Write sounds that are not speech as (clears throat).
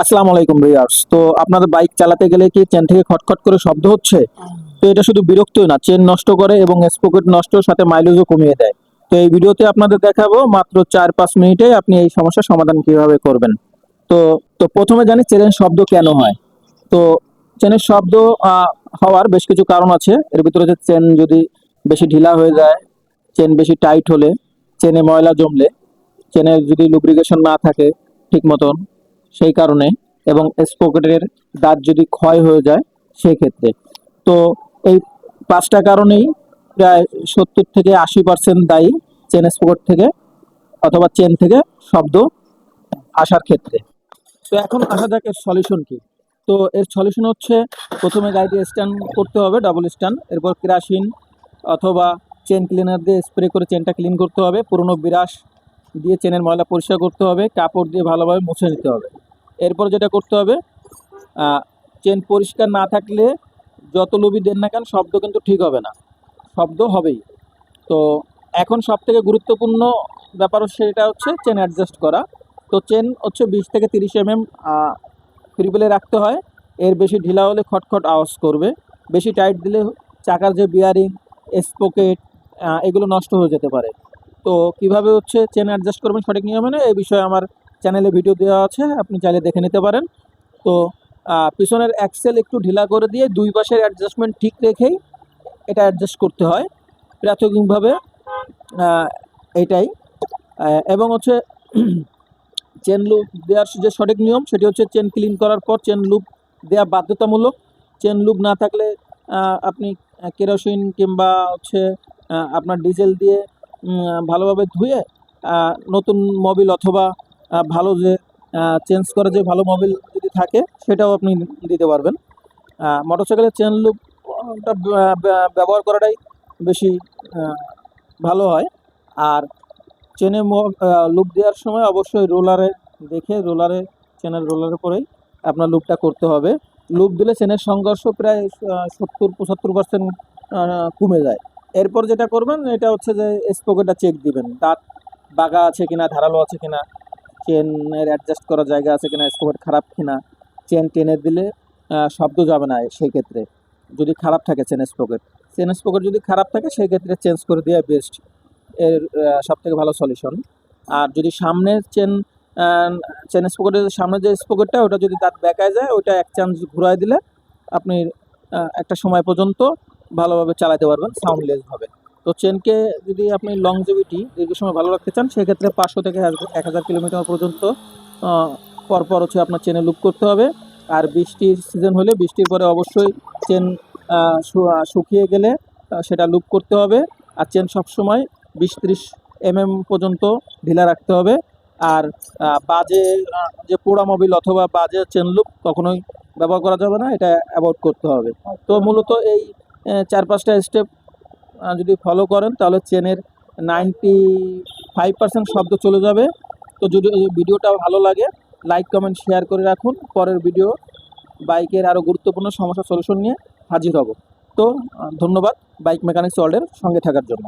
আসসালামু আলাইকুম ভিউয়ার্স। তো আপনাদের বাইক চালাতে গেলে কি চেন থেকে খটখট করে শব্দ হচ্ছে? তো এটা শুধু বিরক্তই না চেন নষ্ট করে এবং স্পকেট নষ্ট সাথে মাইলেজও কমিয়ে দেয়। তো এই ভিডিওতে আপনাদের দেখাবো মাত্র চার পাঁচ মিনিটে আপনি এই সমস্যার সমাধান কীভাবে করবেন। তো তো প্রথমে জানি চেনের শব্দ কেন হয়। তো চেনের শব্দ হওয়ার বেশ কিছু কারণ আছে। এর ভিতরে যে চেন যদি বেশি ঢিলা হয়ে যায় চেন বেশি টাইট হলে চেনে ময়লা জমলে চেনের যদি লুব্রিকেশন না থাকে, ঠিক মতন সেই কারণে এবং স্পকেটের দাঁত যদি ক্ষয় হয়ে যায় সেই ক্ষেত্রে তো এই পাঁচটা কারণেই প্রায় সত্তর থেকে আশি পার্সেন্ট দায়ী চেন স্পকেট থেকে অথবা চেন থেকে শব্দ আসার ক্ষেত্রে। তো এখন আসা যাক এর সলিউশন কি। তো এর সলিউশন হচ্ছে প্রথমে গাড়িটি স্ট্যান্ড করতে হবে ডাবল স্ট্যান্ড এরপর কেরাসিন অথবা চেন ক্লিনার দিয়ে স্প্রে করে চেনটা ক্লিন করতে হবে, পুরনো বিরাস দিয়ে চেনের ময়লা পরিষ্কার করতে হবে, কাপড় দিয়ে ভালোভাবে মুছে নিতে হবে। এরপর যেটা করতে হবে চেন পরিষ্কার না থাকলে যত লুবি দেন না কেন শব্দ কিন্তু ঠিক হবে না। শব্দ হবেই। তো এখন সব থেকে গুরুত্বপূর্ণ ব্যাপার সেটা হচ্ছে চেন অ্যাডজাস্ট করা। তো চেন হচ্ছে বিশ থেকে তিরিশ এম এম ফ্রিবেলে রাখতে হয়। এর বেশি ঢিলা হলে খটখট আওয়াজ করবে। বেশি টাইট দিলে চাকার যে বিয়ারিং স্পোকেট এগুলো নষ্ট হয়ে যেতে পারে। তো কীভাবে হচ্ছে চেন অ্যাডজাস্ট করবেন সঠিক নিয়মে মেনে এই বিষয়ে আমার চ্যানেলে ভিডিও দেওয়া আছে, আপনি চাইলে দেখে নিতে পারেন। তো পিছনের অ্যাক্সেল একটু ঢিলা করে দিয়ে দুই পাশের অ্যাডজাস্টমেন্ট ঠিক রেখেই এটা অ্যাডজাস্ট করতে হয়, প্রাথমিকভাবে এটাই। এবং হচ্ছে (clears throat) চেন লুপ দেওয়ার যে সঠিক নিয়ম, সেটি হচ্ছে চেন ক্লিন করার পর চেন লুপ দেওয়া বাধ্যতামূলক। চেন লুপ না থাকলে আপনি কেরোসিন কিংবা হচ্ছে আপনার ডিজেল দিয়ে ভালোভাবে ধুয়ে নতুন মোবিল অথবা ভালো যে চেঞ্জ করা যে ভালো মোবিল যদি থাকে, সেটাও আপনি দিতে পারবেন। মোটরসাইকেলের চেন লুপটা ব্যবহার করাটাই বেশি ভালো হয়। আর চেনে লুপ দেওয়ার সময় অবশ্যই রোলারে দেখে রোলারে চেনের রোলারে পরেই আপনার লুপটা করতে হবে। লুপ দিলে চেনের সংঘর্ষ প্রায় সত্তর, পঁচাত্তর পার্সেন্ট কমে যায়। এরপর যেটা করবেন, এটা হচ্ছে যে স্পোকেটটা চেক দিবেন। দাঁত বাঁকা আছে কিনা, ধারালো আছে কিনা চেনের অ্যাডজাস্ট করার জায়গা আছে কিনা স্পোকেট খারাপ কিনা চেন টেনে দিলে শব্দ যাবে না সেই ক্ষেত্রে। যদি খারাপ থাকে চেন স্পোকেট চেন স্পোকেট যদি খারাপ থাকে, সেই ক্ষেত্রে চেঞ্জ করে দেওয়া বেস্ট এর সব থেকে ভালো সলিউশন আর যদি সামনের চেন চেন স্পোকেটের সামনে যে স্পোকেটটা ওটা যদি দাঁত বেঁকায় যায় ওটা এক চান্স ঘুরাই দিলে, আপনি একটা সময় পর্যন্ত ভালোভাবে চালাতে পারবেন সাউন্ডলেস হবে তো চেনকে যদি আপনি লংজিভিটি দীর্ঘ সময় ভালো রাখতে চান সেক্ষেত্রে পাঁচশো থেকে এক হাজার কিলোমিটার পর্যন্ত আহ, পর পর হচ্ছে আপনার চেনে লুপ করতে হবে। আর বৃষ্টির সিজন হলে বৃষ্টির পরে অবশ্যই চেন শুকিয়ে গেলে সেটা লুপ করতে হবে। আর চেন সবসময় বিশ ত্রিশ এমএম পর্যন্ত ঢিলা রাখতে হবে। আর বাজে যে পোড়া মোবিল অথবা বাজে চেন লুপ কখনোই ব্যবহার করা যাবে না এটা অ্যাভয়েড করতে হবে। তো মূলত এই চার পাঁচটা স্টেপ যদি ফলো করেন, তাহলে চেনের নাইনটি ফাইভ পার্সেন্ট শব্দ চলে যাবে। তো যদি ভিডিওটা ভালো লাগে লাইক কমেন্ট শেয়ার করে রাখুন। পরের ভিডিও বাইকের আরও গুরুত্বপূর্ণ সমস্যা সলিউশন নিয়ে হাজির হব। তো ধন্যবাদ বাইক মেকানিক্স ওয়ার্ল্ডের সঙ্গে থাকার জন্য।